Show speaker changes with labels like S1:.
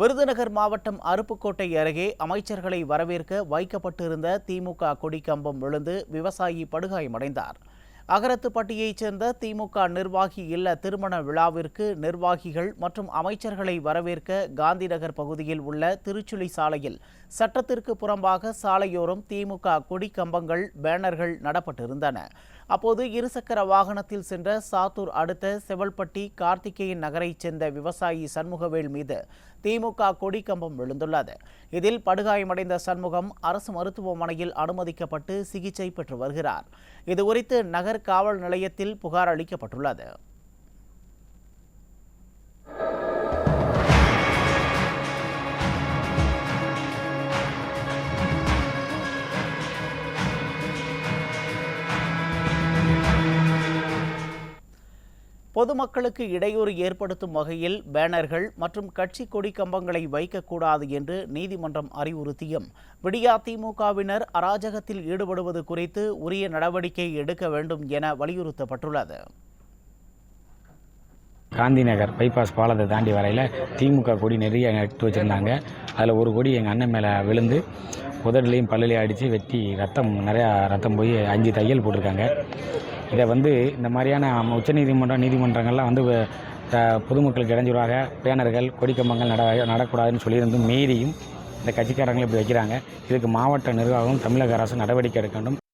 S1: விருதுநகர் மாவட்டம் அருப்புக்கோட்டை அருகே அமைச்சர்களை வரவேற்க வைக்கப்பட்டிருந்த திமுக கொடிக்கம்பம் விழுந்து விவசாயி படுகாயமடைந்தார். அகரத்துப்பட்டியைச் சேர்ந்த திமுக நிர்வாகி இல்ல திருமண விழாவிற்கு நிர்வாகிகள் மற்றும் அமைச்சர்களை வரவேற்க காந்திநகர் பகுதியில் உள்ள திருச்சுழி சாலையில் சட்டத்திற்கு புறம்பாக சாலையோரம் திமுக கொடிக்கம்பங்கள் பேனர்கள் நடப்பட்டிருந்தன. அப்போது இருசக்கர வாகனத்தில் சென்ற சாத்தூர் அடுத்த செவல்பட்டி கார்த்திகேயன் நகரைச் சேர்ந்த விவசாயி சண்முகவேல் மீது திமுக கொடி கம்பம் விழுந்துள்ளது. இதில் படுகாயமடைந்த சண்முகம் அரசு மருத்துவமனையில் அனுமதிக்கப்பட்டு சிகிச்சை பெற்று வருகிறார். இதுகுறித்து நகர் காவல் நிலையத்தில் புகார் அளிக்கப்பட்டுள்ளது. பொதுமக்களுக்கு இடையூறு ஏற்படுத்தும் வகையில் பேனர்கள் மற்றும் கட்சி கொடி கம்பங்களை வைக்கக்கூடாது என்று நீதிமன்றம் அறிவுறுத்தியும். விடியா திமுகவினர் அராஜகத்தில் ஈடுபடுவது குறித்து உரிய நடவடிக்கை எடுக்க வேண்டும் என வலியுறுத்தப்பட்டுள்ளது.
S2: காந்தி நகர் பைபாஸ் பாலத்தை தாண்டி வரையில் திமுக கொடி நிறைய எடுத்து வச்சுருந்தாங்க. அதில் ஒரு கொடி எங்கள் அண்ணன் மேலே விழுந்து உதடுலையும் பல்லுலையும் அடித்து வெட்டி ரத்தம் நிறையா ரத்தம் போய் அஞ்சு தையல் போட்டிருக்காங்க. இதை வந்து இந்த மாதிரியான உச்சநீதிமன்றம் நீதிமன்றங்கள்லாம் வந்து பொதுமக்களுக்கு இடைஞ்சலாக பேனர்கள் கொடிக்கம்பங்கள் நட நடக்கூடாதுன்னு சொல்லியிருந்தும் மீறியும் இந்த கட்சிக்காரங்களை இப்படி வைக்கிறாங்க. இதுக்கு மாவட்ட நிர்வாகம் தமிழக அரசு நடவடிக்கை எடுக்க வேண்டும்